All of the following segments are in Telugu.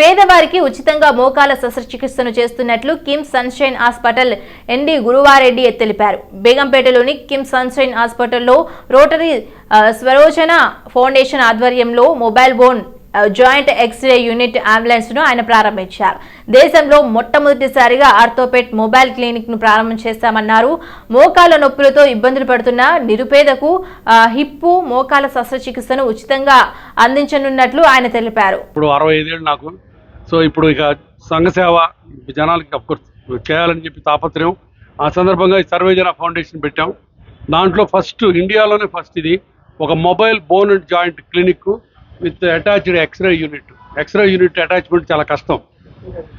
పేదవారికి ఉచితంగా మోకాల శస్త్రచికిత్సను చేస్తున్నట్లు KIMS Sunshine hospital MD Gurava Reddy తెలిపారు. బేగంపేటలోని కిమ్ సన్షైన్ హాస్పిటల్లో రోటరీ స్వరోజన ఫౌండేషన్ ఆధ్వర్యంలో mobile bone joint X-ray unit అంబులెన్స్ను ఆయన ప్రారంభించారు. దేశంలో మొట్టమొదటిసారిగా ఆర్థోపెట్ మొబైల్ క్లినిక్ను ప్రారంభం చేస్తామన్నారు. మోకాల నొప్పులతో ఇబ్బందులు పడుతున్న నిరుపేదకు హిప్పు మోకాల శస్త్రచికిత్సను ఉచితంగా అందించనున్నట్లు ఆయన తెలిపారు. ఇప్పుడు అరవై ఐదేళ్ళు నాకు సో ఇప్పుడు ఇక సంఘ సేవ జనాలకి అఫ్కోర్స్ చేయాలని చెప్పి తాపత్రయం. ఆ సందర్భంగా ఈ సర్వేజన ఫౌండేషన్ పెట్టాం. దాంట్లో ఫస్ట్ ఇండియాలోనే ఫస్ట్ ఇది. ఒక mobile bone and joint clinic with attached X-ray unit. X-ray unit attachment చాలా కష్టం.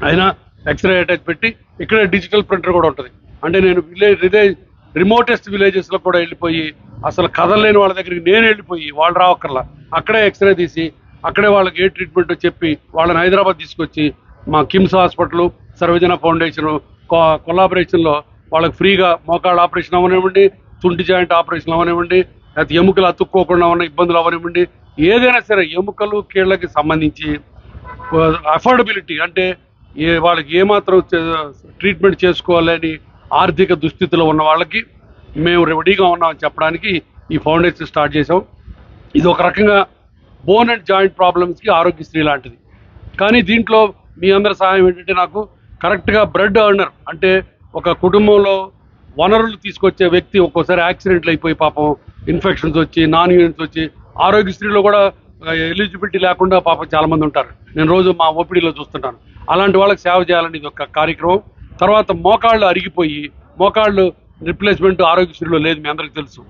అయినా ఎక్స్రే అటాచ్ పెట్టి ఇక్కడే డిజిటల్ ప్రింటర్ కూడా ఉంటుంది. అంటే నేను విలేజ్ విలేజ్ రిమోటెస్ట్ విలేజెస్లో కూడా వెళ్ళిపోయి అసలు కదలలేని వాళ్ళ దగ్గరికి నేను వెళ్ళిపోయి వాళ్ళు రావక్కర్లా అక్కడే ఎక్స్రే తీసి అక్కడే వాళ్ళకి ఏ ట్రీట్మెంట్ చెప్పి వాళ్ళని హైదరాబాద్ తీసుకొచ్చి మా కిమ్స్ హాస్పిటల్ సర్వజన ఫౌండేషన్ కొలాబరేషన్లో వాళ్ళకి ఫ్రీగా మోకాళ్ళ ఆపరేషన్ అవనివ్వండి తుంటి జాయింట్ ఆపరేషన్ అవనివ్వండి లేకపోతే ఎముకలు అతుక్కోకుండా ఉన్న ఇబ్బందులు అవనివ్వండి ఏదైనా సరే ఎముకలు కీళ్ళకి సంబంధించి అఫోర్డబిలిటీ అంటే ఏ వాళ్ళకి ఏమాత్రం ట్రీట్మెంట్ చేసుకోవాలని ఆర్థిక దుస్థితిలో ఉన్న వాళ్ళకి మేము రెడీగా ఉన్నామని చెప్పడానికి ఈ ఫౌండేషన్ స్టార్ట్ చేసాం ఇది ఒక రకంగా బోన్ అండ్ జాయింట్ ప్రాబ్లమ్స్కి ఆరోగ్యశ్రీ లాంటిది. కానీ దీంట్లో మీ అందరి సహాయం ఏంటంటే నాకు కరెక్ట్గా బ్రెడ్ అర్నర్ అంటే ఒక కుటుంబంలో వనరులు తీసుకొచ్చే వ్యక్తి ఒక్కోసారి యాక్సిడెంట్లు అయిపోయి పాపం ఇన్ఫెక్షన్స్ వచ్చి నాన్ యూనిట్స్ వచ్చి ఆరోగ్యశ్రీలో కూడా ఎలిజిబిలిటీ లేకుండా పాపం చాలామంది ఉంటారు. నేను రోజు మా ఓపీడీలో చూస్తుంటాను అలాంటి వాళ్ళకి సేవ చేయాలని ఇది ఒక కార్యక్రమం. తర్వాత మోకాళ్ళు అరిగిపోయి మోకాళ్ళు రిప్లేస్మెంట్ ఆరోగ్యశ్రీలో లేదు మీ అందరికీ తెలుసు.